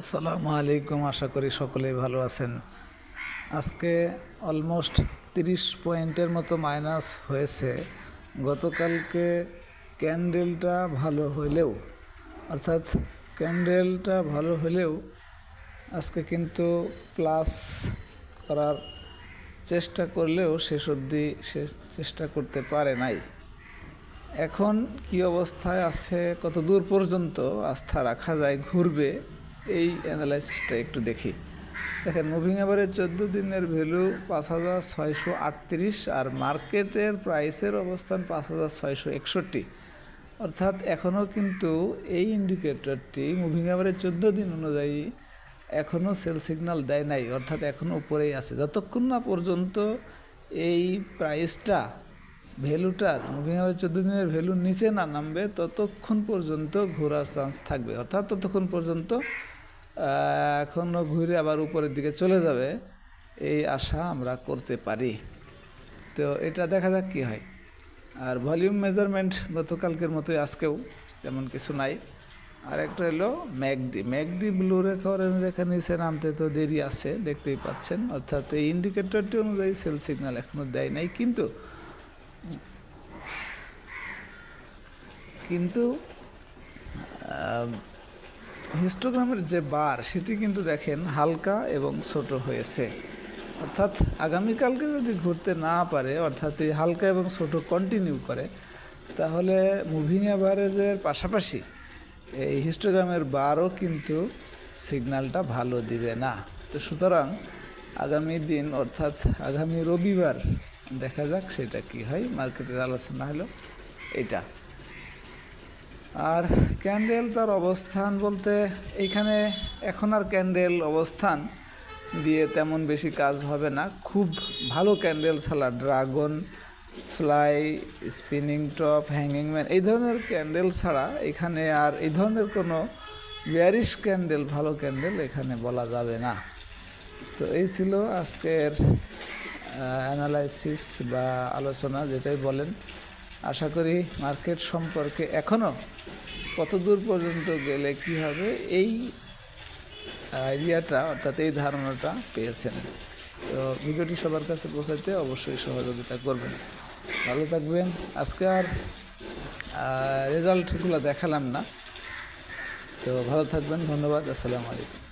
আসসালামু আলাইকুম, আশা করি সকলেই ভালো আছেন। আজকে অলমোস্ট তিরিশ পয়েন্টের মতো মাইনাস হয়েছে। গতকালকে ক্যান্ডেলটা ভালো হলেও অর্থাৎ ক্যান্ডেলটা ভালো হলেও আজকে কিন্তু প্লাস করার চেষ্টা করলেও শেষ অবধি সে চেষ্টা করতে পারে নাই। এখন কি অবস্থায় আছে কত দূর পর্যন্ত আস্থা রাখা যায়, ঘুরবে এই অ্যানালাইসিসটা একটু দেখি। দেখেন মুভিং অ্যাভারেজ চোদ্দ দিনের ভ্যালু পাঁচ হাজার ছয়শো আটত্রিশ আর মার্কেটের প্রাইসের অবস্থান পাঁচ হাজার ছয়শো একষট্টি। অর্থাৎ এখনও কিন্তু এই ইন্ডিকেটরটি মুভিং অ্যাভারেজ চোদ্দ দিন অনুযায়ী এখনও সেল সিগন্যাল দেয় নাই, অর্থাৎ এখনও উপরেই আছে। যতক্ষণ না পর্যন্ত এই প্রাইসটা ভ্যালুটার মুভিং অ্যাভারেজ চোদ্দ দিনের ভ্যালু নিচে না নামবে, ততক্ষণ পর্যন্ত ঘোরার চান্স থাকবে। অর্থাৎ ততক্ষণ পর্যন্ত এখনও ঘুরে আবার উপরের দিকে চলে যাবে। এই আশা আমরা করতে পারি। তো এটা দেখা যাক কী হয়। আর ভলিউম মেজারমেন্ট গতকালকের মতোই আজকেও তেমন কিছু নাই। আর একটা হলো ম্যাকডি। ম্যাকডি ব্লু রেখা, অরেঞ্জ রেখা নিচে নামতে তো দেরি আছে, দেখতেই পাচ্ছেন। অর্থাৎ এই ইন্ডিকেটরটি অনুযায়ী সেল সিগন্যাল এখনও দেয় নাই, কিন্তু কিন্তু হিস্টোগ্রামের যে বার সেটি কিন্তু দেখেন হালকা এবং ছোট হয়েছে। অর্থাৎ আগামীকালকে যদি ঘুরতে না পারে, অর্থাৎ এই হালকা এবং ছোট কন্টিনিউ করে, তাহলে মুভিং অ্যাভারেজের পাশাপাশি এই হিস্টোগ্রামের বারও কিন্তু সিগন্যালটা ভালো দিবে না। তো সুতরাং আগামী দিন, অর্থাৎ আগামী রবিবার দেখা যাক সেটা কি হয় মার্কেটের আলোচনা হলো এটা। আর ক্যান্ডেল তার অবস্থান বলতে এইখানে এখন আর ক্যান্ডেল অবস্থান দিয়ে তেমন বেশি কাজ হবে না। খুব ভালো ক্যান্ডেল ছাড়া dragon fly, spinning top, hanging man, এই ধরনের ক্যান্ডেল ছাড়া এখানে আর এই ধরনের কোনো ব্যারিশ ক্যান্ডেল, ভালো ক্যান্ডেল এখানে বলা যাবে না। তো এই ছিল আজকের অ্যানালাইসিস বা আলোচনা, যেটাই বলেন। আশা করি মার্কেট সম্পর্কে এখনও কত দূর পর্যন্ত গেলে কি হবে, এই আইডিয়াটা, অর্থাৎ এই ধারণাটা পেয়েছেন। তো ভিডিওটি সবার কাছে পৌঁছাতে অবশ্যই সহযোগিতা করবেন। ভালো থাকবেন। আজকে আর রেজাল্টগুলো দেখালাম না। তো ভালো থাকবেন। ধন্যবাদ। আসসালামু আলাইকুম।